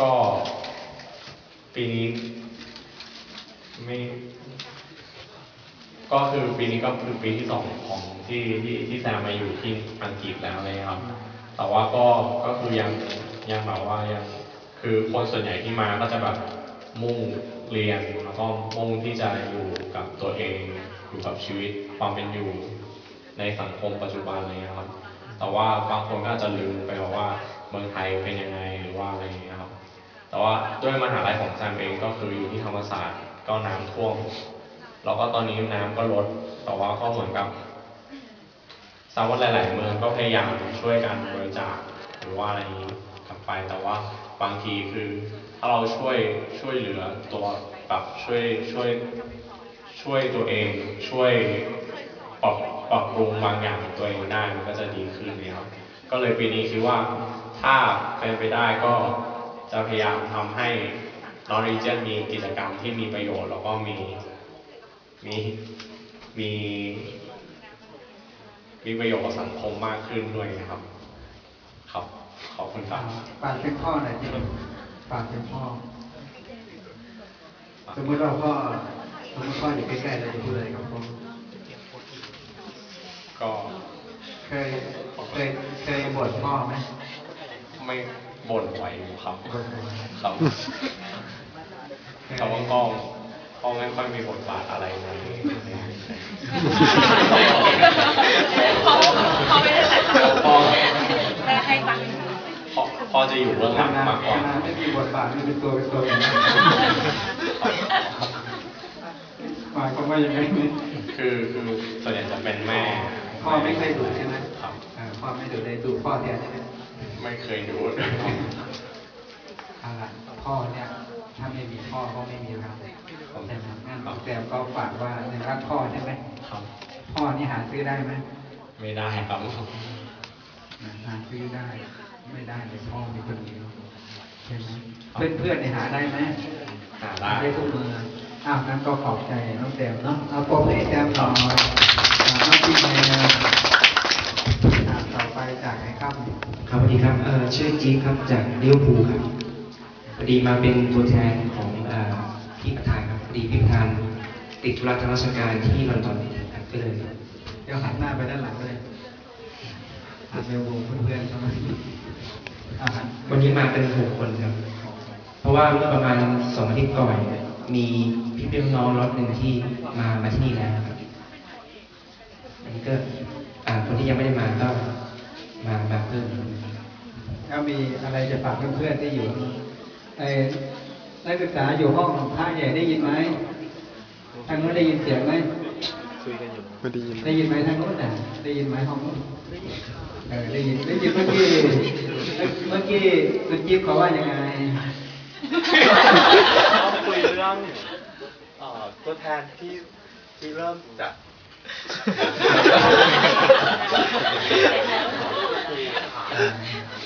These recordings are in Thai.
ก็ปีนี้ไม่ก็คือปีนี้ก็คือปีที่สองของที่ที่ที่แซมมาอยู่ที่อังกฤษแล้วเลยครับ แต่ว่าก็ก็คือยังยังแบบว่ายังคือคนส่วนใหญ่ที่มาก็จะแบบมุ่งเรียนแล้วก็มุ่งที่จะอยู่กับตัวเองอยู่กับชีวิตความเป็นอยู่ในสังคมปัจจุบันอะไรเงี้ยครับ แต่ว่าบางคนก็อาจจะลืมไปว่าเมืองไทยเป็นยังไงหรือว่าอะไรอย่างเงี้ยครับ แต่ว่าด้วยมหาลัยของแซมเองก็คืออยู่ที่ธรรมศาสตร์ก็น้ำท่วมแล้วก็ตอนนี้น้ำก็ลดแต่ว่าก็เหมือนกับสามว่าหลาย ๆ เมืองก็พยายามช่วยกันบริจาคหรือว่าอะไรนี้กลับไป แต่ว่าบางทีคือถ้าเราช่วยช่วยเหลือตัวแบบช่วยช่วยช่วยตัวเองช่วยปรับปรับปรุงบางอย่างของตัวเองได้มันก็จะดีขึ้นนะครับก็เลยปีนี้คิดว่าถ้าเป็นไปได้ก็ จะพยายามทำให้นอริเจนมีกิจกรรมที่มีประโยชน์ แล้วก็มีมีมีมีประโยชน์กับสังคมมากขึ้นด้วยนะครับ ครับ ขอบคุณครับฝากเป็นพ่อหน่อยที่ฝากเป็นพ่อ สมมติว่าพ่อสมมติพ่ออยู่ใกล้ๆเราจะพูดอะไรกับพ่อก็เคยเคยเคยบ่นพ่อไหมไม่ บ่นไหวอยู่ครับบ่นไหวครับแต่ว่าก็ก็ไม่ค่อยมีบทบาทอะไรในในพอพอไม่ได้ใส่ตังค์พ่อได้ให้ตังค์พ่อพ่อจะอยู่เบื้องหลังนานมากกว่านานไม่มีบทบาทไม่เป็นตัวเป็นตนอย่างนั้นหมายความว่ายังไงเนี่ยคือคือส่วนใหญ่จะเป็นแม่ พ่อไม่เคยดุใช่ไหมครับเออพ่อไม่ดุเลยดุพ่อแทนใช่ไหม ไม่เคยดูเอาล่ะพ่อเนี่ยถ้าไม่มีพ่อก็ไม่มีเราใช่ไหมงั้นแซมก็ฝากว่ายังรักพ่อใช่ไหมครับ พ่อนี่หาซื้อได้ไหมไม่ได้ครับหาซื้อได้ ไม่ได้เลยพ่อมีคนเดียวใช่ไหมเพื่อนเพื่อนๆเนี่ยหาได้ไหมหาได้ได้ทุกเมืองอ้าวนั้นก็ขอบใจน้องแซมเนาะเอาปมให้แซมหน่อยอ่าน้องปีใหม่นะอ่าต่อไปจากไหนครับ ครับสวัสดีครับเอ่อชื่อจี๊ดครับจากลิเวอร์พูลครับพอดีมาเป็นตัวแทนของเอ่อพี่ประธานครับพอดีพี่ประธานติดธุระทางราชการที่ลอนดอนครับก็เลยเดี๋ยวหันหน้าไปด้านหลังเลยหันไปวงเพื่อนๆใช่ไหมอ่าหันวันนี้มาเป็นหกคนครับ เพราะว่าเมื่อประมาณสองอาทิตย์ก่อนเนี่ยมีพี่พี่น้องๆรถหนึ่งที่มามาที่นี่แล้วครับอันนี้ก็อ่าคนที่ยังไม่ได้มาก็ มามาเพิ่มแล้วมีอะไรจะฝากเพื่อนๆที่อยู่เอ่อนักศึกษาอยู่ห้องพระใหญ่ได้ยินไหมทางนู้นได้ยินเสียงไหมไม่ได้ยินได้ยินไหมทางนู้นน่ะได้ยินไหมห้องนู้นเออได้ยินได้ยินเมื่อกี้เมื่อกี้คุณจิ๊บเขาว่ายังไงเราคุยเรื่องเอ่อตัวแทนที่ที่เริ่มจาก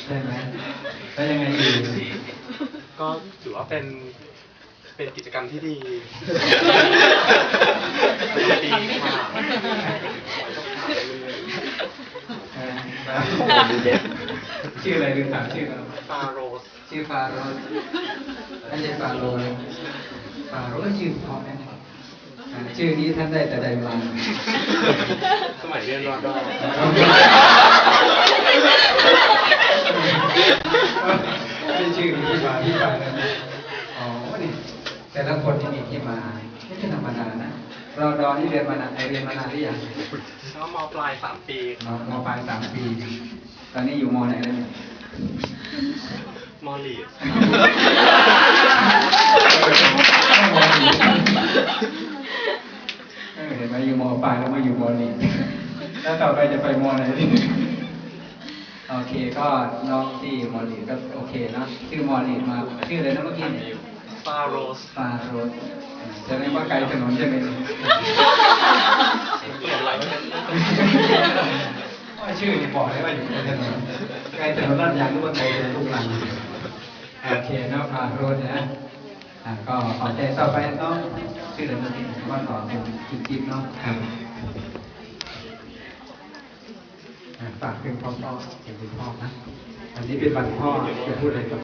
ใช่ไหมแล้วยังไงอีก ก็ถือ ว่าเป็นเป็นกิจกรรมที่ดีดีมากชื่ออะไรลืมถามชื่อเราฟาโรสชื่อฟาโรสไม่ใช่ฟาโรสฟาโรสชื่อพราะนะอ่ชื่อนี้ท่านได้แต่ใดมาสมัยเรียนรอดอไม่ชื่อมีที่มาที่ไปนะ อ๋อนี่แต่ละคนที่มีที่มาไม่ใช่ธรรมดานะรอดอนี่เรียนมานานไอเรียนมานานหรือยังก็มปลายสามปีมมปลายสามปี ตอนนี้อยู่มไหนแล้วเนี่ยมอลีดเออเห็นไหมอยู่มปลายแล้วมาอยู่มหนึ่งแล้วต่อไปจะไปมไหนดีโอเคก็น้องที่มหนึ่งก็โอเคนะชื่อมหนึ่งมาชื่ออะไรนะเมื่อกี้เนี่ย ฟาโรสฟาโรสแสดงว่าไกลถนนใช่ไหมเนี่ยเปลี่ยนอะไรว่าชื่อนี่บอกได้ว่าอยู่ไกลถนนไกลถนนลาดยางหรือว่าไกลถนนลูกหลังโอเคเนาะฟาโรสนะอะก็ขอใจต่อไปน้องชื่ออะไรเมื่อกี้ว่าต่อเป็นจิ๊บๆเนาะครับอะฝากถึงพ่อพ่อเป็นคุณพ่อนะ อันนี้เป็นวันพ่อจะพูดอะไรกับ